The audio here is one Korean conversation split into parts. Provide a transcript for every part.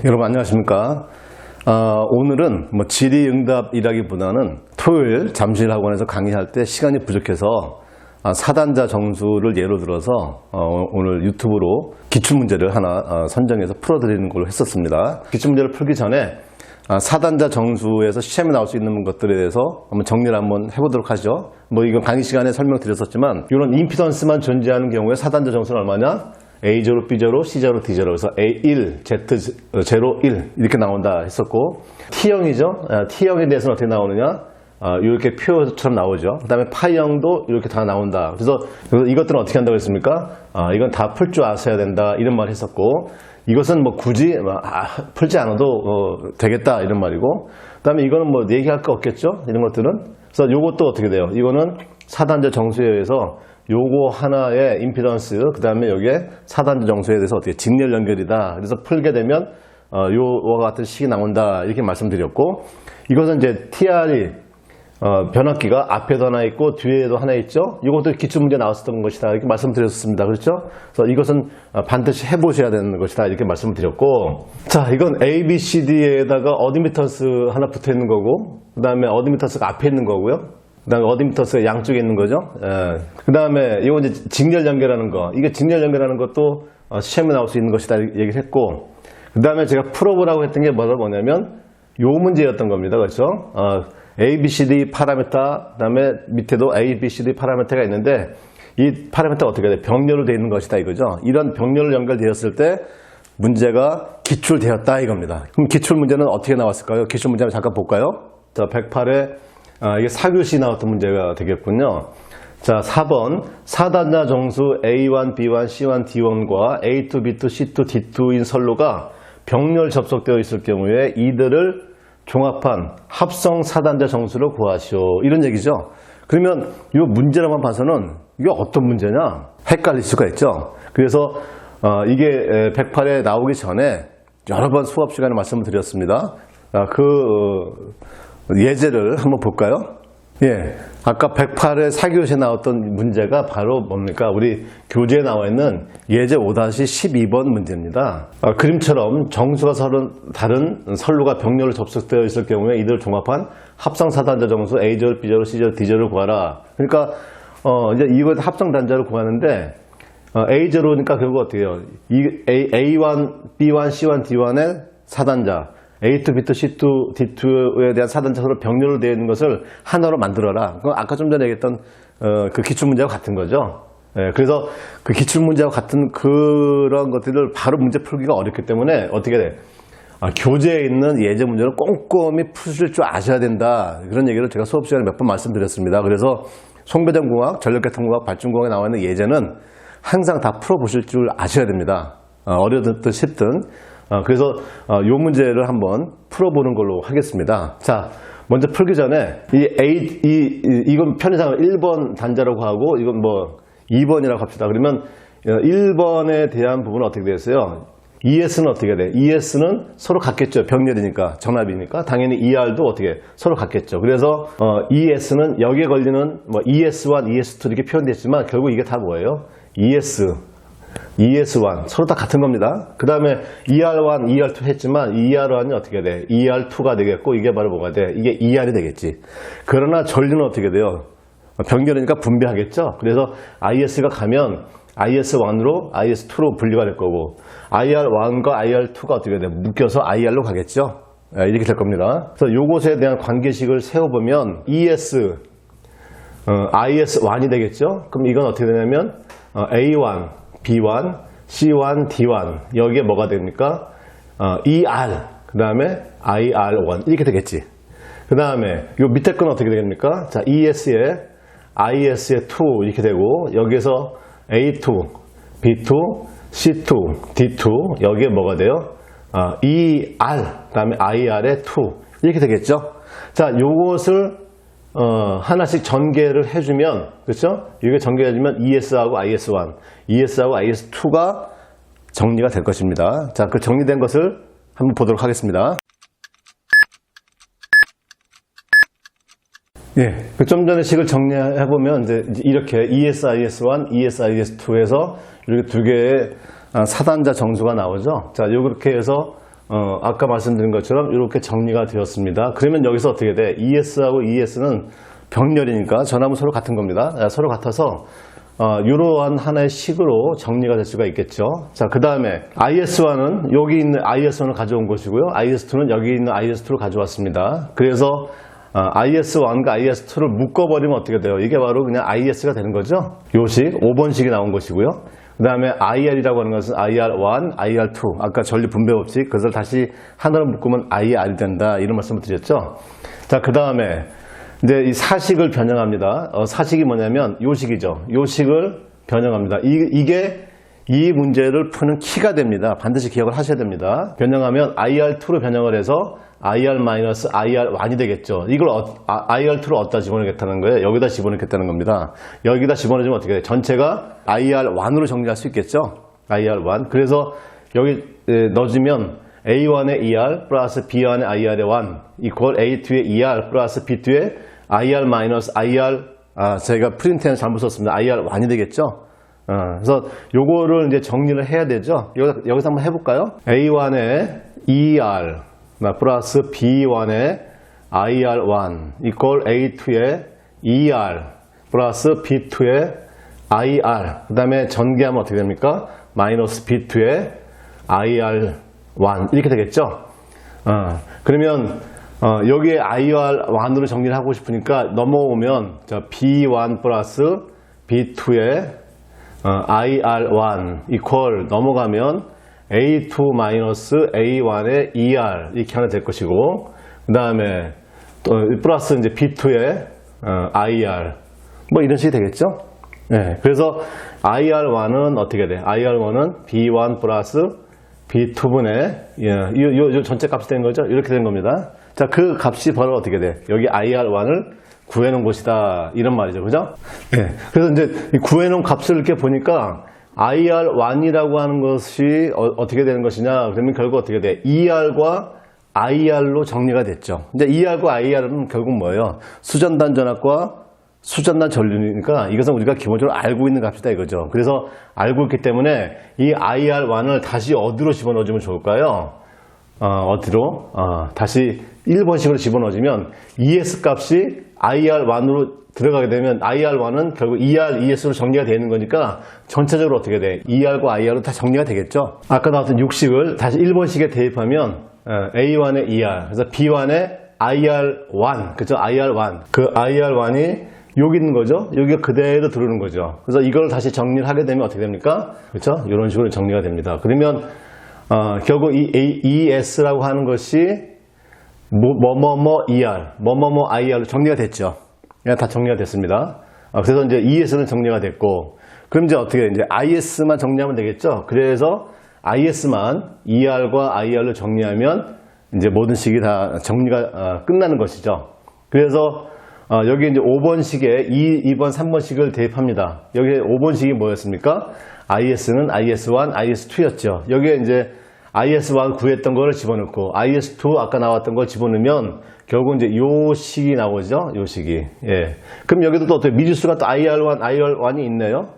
여러분 안녕하십니까? 아, 오늘은 뭐 질의응답이라기보다는 토요일 잠실학원에서 강의할 때 시간이 부족해서 아, 사단자 정수를 예로 들어서 어, 오늘 유튜브로 기출문제를 하나 어, 선정해서 풀어드리는 걸로 했었습니다. 기출문제를 풀기 전에 아, 사단자 정수에서 시험에 나올 수 있는 것들에 대해서 한번 정리를 한번 해보도록 하죠. 뭐 이건 강의 시간에 설명드렸었지만 이런 임피던스만 존재하는 경우에 사단자 정수는 얼마냐? A0, B0, C0, D0 그래서 A1, Z0, 1 이렇게 나온다 했었고 T형이죠. 아, T형에 대해서는 어떻게 나오느냐? 아, 이렇게 표처럼 나오죠. 그 다음에 파형도 이렇게 다 나온다. 그래서 이것들은 어떻게 한다고 했습니까? 아, 이건 다 풀 줄 아셔야 된다. 이런 말 했었고 이것은 뭐 굳이 뭐, 아, 풀지 않아도 어, 되겠다. 이런 말이고 그 다음에 이거는 뭐 얘기할 거 없겠죠. 이런 것들은. 그래서 이것도 어떻게 돼요? 이거는 사단자 정수에 의해서 요거 하나의 임피던스, 그 다음에 여기에 사단자 정수에 대해서 어떻게 직렬 연결이다. 그래서 풀게 되면, 어, 요와 같은 식이 나온다. 이렇게 말씀드렸고, 이것은 이제 TR이, 어, 변압기가 앞에도 하나 있고 뒤에도 하나 있죠. 이것도 기출 문제 나왔었던 것이다. 이렇게 말씀드렸습니다. 그렇죠? 그래서 이것은 어, 반드시 해보셔야 되는 것이다. 이렇게 말씀드렸고. 자, 이건 A, B, C, D에다가 어드미턴스 하나 붙어 있는 거고, 그 다음에 어드미턴스가 앞에 있는 거고요. 그 다음에 어드미터스가 양쪽에 있는 거죠. 그 다음에 이거 이제 직렬 연결하는 거. 이게 직렬 연결하는 것도 어, 시험에 나올 수 있는 것이다 얘기를 했고, 그 다음에 제가 풀어보라고 했던 게 뭐냐면 요 문제였던 겁니다. 그렇죠? 어, A, B, C, D 파라미터, 그 다음에 밑에도 A, B, C, D 파라미터가 있는데 이 파라미터가 어떻게 돼? 병렬로 되어 있는 것이다 이거죠. 이런 병렬로 연결되었을 때 문제가 기출되었다 이겁니다. 그럼 기출 문제는 어떻게 나왔을까요? 기출 문제 잠깐 볼까요? 자, 108에 아, 이게 4교시 나왔던 문제가 되겠군요. 자, 4번. 사단자 정수 A1, B1, C1, D1과 A2, B2, C2, D2인 선로가 병렬 접속되어 있을 경우에 이들을 종합한 합성 사단자 정수를 구하시오. 이런 얘기죠. 그러면 이 문제라만 봐서는 이게 어떤 문제냐? 헷갈릴 수가 있죠. 그래서 어, 이게 108에 나오기 전에 여러 번 수업 시간에 말씀을 드렸습니다. 아, 그 어, 예제를 한번 볼까요? 예. 아까 108의 4교시에 나왔던 문제가 바로 뭡니까? 우리 교재에 나와 있는 예제 5-12번 문제입니다. 아, 그림처럼 정수가 서른, 다른 선로가 병렬로 접속되어 있을 경우에 이들을 종합한 합성사단자 정수 A절, B절, C절, D절을 구하라. 그러니까, 어, 이제 이거 합성 단자를 구하는데, 어, A제로니까 결국 어떻게 해요? 이 A, A1, B1, C1, D1의 사단자, A2, B2, C2, D2에 대한 사단자 서로 병렬로 되어 있는 것을 하나로 만들어라. 그건 아까 좀 전에 얘기했던 어, 그 기출문제와 같은 거죠. 예, 그래서 그 기출문제와 같은 그런 것들을 바로 문제 풀기가 어렵기 때문에 어떻게 돼? 아, 교재에 있는 예제 문제를 꼼꼼히 푸실 줄 아셔야 된다. 그런 얘기를 제가 수업 시간에 몇 번 말씀드렸습니다. 그래서 송배전공학, 전력계통공학, 발전공학에 나와 있는 예제는 항상 다 풀어보실 줄 아셔야 됩니다. 어, 어려든 쉽든. 어, 그래서 어, 이 문제를 한번 풀어보는 걸로 하겠습니다. 자, 먼저 풀기 전에 이 A, 이, 이건 편의상을 1번 단자라고 하고 이건 뭐 2번이라고 합시다. 그러면 1번에 대한 부분은 어떻게 되었어요? ES는 어떻게 돼? ES는 서로 같겠죠. 병렬이니까, 전압이니까. 당연히 ER도 어떻게 서로 같겠죠. 그래서 어, ES는 여기에 걸리는 뭐 ES1, ES2 이렇게 표현됐지만 결국 이게 다 뭐예요? ES, ES1 서로 다 같은 겁니다. 그 다음에 ER1, ER2 했지만 ER1이 어떻게 돼? ER2가 되겠고 이게 바로 뭐가 돼? 이게 ER이 되겠지. 그러나 전류는 어떻게 돼요? 병렬이니까 분배하겠죠. 그래서 IS가 가면 IS1으로 IS2로 분리가 될 거고 IR1과 IR2가 어떻게 돼? 묶여서 IR로 가겠죠. 이렇게 될 겁니다. 그래서 요것에 대한 관계식을 세워보면 ES, 어, IS1이 되겠죠. 그럼 이건 어떻게 되냐면 어, A1, B1, C1, D1 여기에 뭐가 됩니까? 어, ER 그 다음에 IR1 이렇게 되겠지. 그 다음에 요 밑에 건 어떻게 되겠습니까? 자 ES에 IS에 2 이렇게 되고 여기서 A2, B2, C2, D2 여기에 뭐가 돼요? 어, ER 그 다음에 IR에 2 이렇게 되겠죠. 자 요것을 어, 하나씩 전개를 해주면, 그렇죠? 이게 전개해주면 ES하고 IS1, ES하고 IS2가 정리가 될 것입니다. 자, 그 정리된 것을 한번 보도록 하겠습니다. 예, 그 좀 전에 식을 정리해 보면, 이제 이렇게 ES, IS1, ES, IS2에서 이렇게 두 개의 사단자 정수가 나오죠. 자, 이렇게 해서 어, 아까 말씀드린 것처럼 이렇게 정리가 되었습니다. 그러면 여기서 어떻게 돼? ES하고 ES는 병렬이니까 전압은 서로 같은 겁니다. 아, 서로 같아서 어, 이러한 하나의 식으로 정리가 될 수가 있겠죠. 자, 그 다음에 IS1은 여기 있는 IS1을 가져온 것이고요. IS2는 여기 있는 IS2를 가져왔습니다. 그래서 어, IS1과 IS2를 묶어버리면 어떻게 돼요? 이게 바로 그냥 IS가 되는 거죠. 요식, 5번식이 나온 것이고요. 그 다음에 IR이라고 하는 것은 IR1, IR2. 아까 전리 분배 법칙, 그것을 다시 하나로 묶으면 IR이 된다. 이런 말씀을 드렸죠. 자, 그 다음에 이제 이 사식을 변형합니다. 어, 사식이 뭐냐면 요식이죠. 요식을 변형합니다. 이, 게이 문제를 푸는 키가 됩니다. 반드시 기억을 하셔야 됩니다. 변형하면 IR2로 변형을 해서 IR-IR1이 되겠죠. 이걸 어, IR2로 어디다 집어넣겠다는 거예요? 여기다 집어넣겠다는 겁니다. 여기다 집어넣으면 어떻게 돼요? 전체가 IR1으로 정리할 수 있겠죠? IR1. 그래서 여기 에, 넣어주면 A1의 ER 플러스 B1의 IR의 1 이퀄 A2의 ER 플러스 B2의 IR 마이너스 IR 아, 제가 프린트에는 잘못 썼습니다. IR1이 되겠죠? 어, 그래서 요거를 이제 정리를 해야 되죠. 여기서, 여기서 한번 해볼까요? A1의 ER 나 플러스 B1의 IR1 이퀄 A2의 ER 플러스 B2의 IR 그 다음에 전개하면 어떻게 됩니까? 마이너스 B2의 IR1 이렇게 되겠죠? 어, 그러면 어, 여기에 IR1으로 정리를 하고 싶으니까 넘어오면 저 B1 플러스 B2의 어, IR1 이퀄 넘어가면 A2 마이너스 A1의 ER 이렇게 하나 될 것이고 그 다음에 또 플러스 이제 B2의 어, IR 뭐 이런 식이 되겠죠? 네, 그래서 IR1은 어떻게 돼? IR1은 B1 플러스 B2분의 예, 요, 요, 요 전체 값이 된 거죠? 이렇게 된 겁니다. 자, 그 값이 바로 어떻게 돼? 여기 IR1을 구해놓은 곳이다. 이런 말이죠. 그죠? 예. 그래서 이제 이 구해놓은 값을 이렇게 보니까 IR1이라고 하는 것이 어, 떻게 되는 것이냐? 그러면 결국 어떻게 돼? ER과 IR로 정리가 됐죠. 이제 ER과 IR은 결국 뭐예요? 수전단 전압과 수전단 전류니까 이것은 우리가 기본적으로 알고 있는 값이다 이거죠. 그래서 알고 있기 때문에 이 IR1을 다시 어디로 집어넣어주면 좋을까요? 어, 디로 어, 다시 1번식으로 집어넣어주면 ES 값이 IR1으로 들어가게 되면 IR1은 결국 ER, ES로 정리가 되는 거니까 전체적으로 어떻게 돼? ER과 IR로 다 정리가 되겠죠? 아까 나왔던 육식을 다시 1번식에 대입하면 어, A1의 ER, 그래서 B1의 IR1, 그죠? IR1. 그 IR1이 여기 있는 거죠? 여기가 그대로 들어오는 거죠. 그래서 이걸 다시 정리를 하게 되면 어떻게 됩니까? 그렇죠? 이런 식으로 정리가 됩니다. 그러면 어, 결국 이 ES라고 하는 것이 뭐뭐뭐 ER, 뭐뭐뭐 IR로 정리가 됐죠. 예, 다 정리가 됐습니다. 아, 그래서 이제 ES는 정리가 됐고, 그럼 이제 어떻게 이제 IS만 정리하면 되겠죠. 그래서 IS만 ER과 IR로 정리하면 이제 모든 식이 다 정리가 어, 끝나는 것이죠. 그래서 어, 여기 이제 5번 식에 2, 2번, 3번 식을 대입합니다. 여기 5번 식이 뭐였습니까? IS는 IS1, IS2였죠. 여기에 이제 IS1 구했던 거를 집어넣고 IS2 아까 나왔던 걸 집어넣으면 결국 이제 요 식이 나오죠. 요 식이. 예. 그럼 여기도 또 어떻게 미지수가 또 IR1, IR1이 있네요.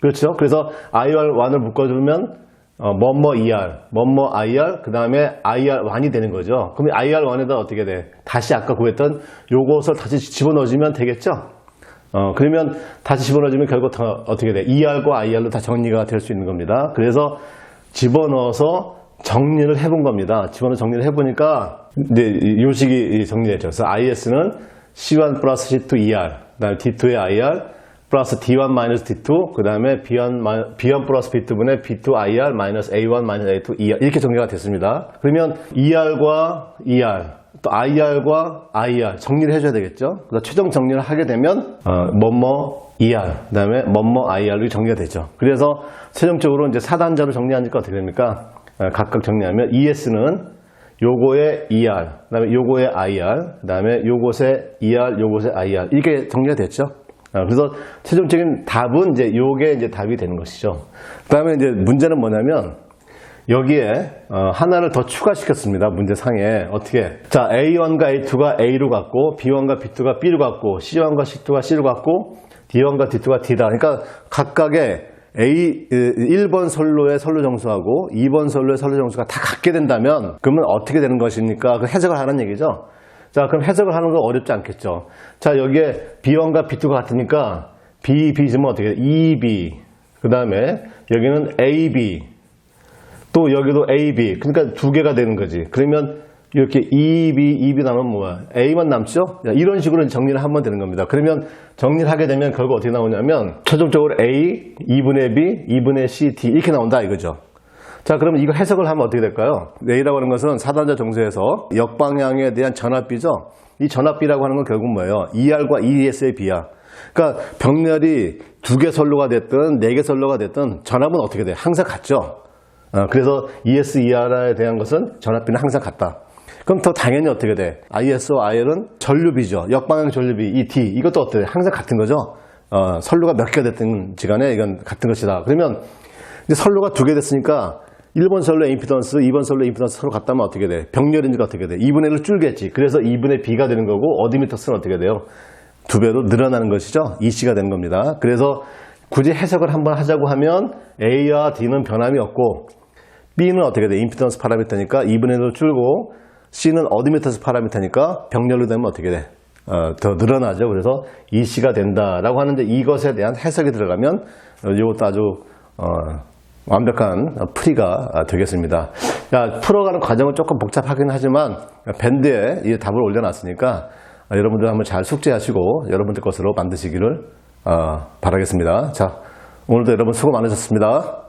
그렇죠. 그래서 IR1을 묶어주면 어, 뭐뭐 ER, 뭐뭐 IR, 그 다음에 IR1이 되는 거죠. 그럼 IR1에다 어떻게 돼? 다시 아까 구했던 요것을 다시 집어넣어주면 되겠죠? 어, 그러면 다시 집어넣어주면 결국 다 어떻게 돼? ER과 IR로 다 정리가 될 수 있는 겁니다. 그래서 집어넣어서 정리를 해본 겁니다. 집어넣어 정리를 해보니까 이제 요식이 정리됐죠. 그래서 IS는 C1 플러스 C2 ER, 그 다음에 D2의 IR 플러스 D1 마이너스 D2, 그 다음에 B1, B1 플러스 B2분의 B2 IR 마이너스 A1 마이너스 A2 ER 이렇게 정리가 됐습니다. 그러면 ER과 ER 또 IR과 IR 정리를 해줘야 되겠죠. 그래서 최종 정리를 하게 되면 어, 뭐뭐 ER, 그 다음에 뭐뭐 IR로 정리가 되죠. 그래서 최종적으로 이제 4단자로 정리하니까 어떻게 됩니까? 어, 각각 정리하면 ES는 요거의 ER, 그 다음에 요거의 IR, 그 다음에 요것의 ER, 요것의 IR 이렇게 정리가 됐죠. 어, 그래서 최종적인 답은 이제 요게 이제 답이 되는 것이죠. 그 다음에 이제 문제는 뭐냐면 여기에 어, 하나를 더 추가시켰습니다. 문제 상에 어떻게? 자 A1과 A2가 A로 갔고 B1과 B2가 B로 갔고 C1과 C2가 C로 갔고 D1과 D2가 D다. 그러니까 각각의 A 1번 선로의 선로 정수하고 2번 선로의 선로 정수가 다 같게 된다면 그러면 어떻게 되는 것입니까? 그 해석을 하는 얘기죠. 자, 그럼 해석을 하는 거 어렵지 않겠죠. 자, 여기에 B1과 B2가 같으니까 B, B 면 어떻게 돼? 2B. 그 다음에 여기는 AB. 또 여기도 AB. 그러니까 두 개가 되는 거지. 그러면 이렇게 2B, 2B 남으면 뭐야? A만 남죠? 자, 이런 식으로 정리를 하면 되는 겁니다. 그러면 정리를 하게 되면 결과 어떻게 나오냐면 최종적으로 A, 2분의 B, 2분의 C, D 이렇게 나온다 이거죠. 자, 그러면 이거 해석을 하면 어떻게 될까요? A라고 하는 것은 사단자 정수에서 역방향에 대한 전압비죠. 이 전압비라고 하는 건 결국 뭐예요? ER과 ES의 비야. 그러니까 병렬이 두 개 선로가 됐든 네 개 선로가 됐든 전압은 어떻게 돼? 항상 같죠. 어, 그래서 ES, ER에 대한 것은 전압비는 항상 같다. 그럼 더 당연히 어떻게 돼? IS와 IL은 전류비죠. 역방향 전류비, 이 D. 이것도 어때요? 항상 같은 거죠. 어, 선로가 몇개 됐든 지간에 이건 같은 것이다. 그러면 이제 선로가 두 개 됐으니까 1번 선로 임피던스, 2번 선로 임피던스 서로 같다면 어떻게 돼? 병렬인지가 어떻게 돼? 2분의 1을 줄겠지. 그래서 2분의 B가 되는 거고 어디미터스는 어떻게 돼요? 두 배로 늘어나는 것이죠. EC가 되는 겁니다. 그래서 굳이 해석을 한번 하자고 하면 A와 D는 변함이 없고 B는 어떻게 돼? 임피던스 파라미터니까 2분의 1로 줄고 C는 어드미터스 파라미터니까 병렬로 되면 어떻게 돼? 어, 더 늘어나죠. 그래서 EC가 된다라고 하는데 이것에 대한 해석이 들어가면 어, 이것도 아주 어, 완벽한 풀이가 되겠습니다. 야, 풀어가는 과정은 조금 복잡하긴 하지만 밴드에 이 답을 올려놨으니까 여러분들 한번 잘 숙지하시고 여러분들 것으로 만드시기를 어, 바라겠습니다. 자, 오늘도 여러분 수고 많으셨습니다.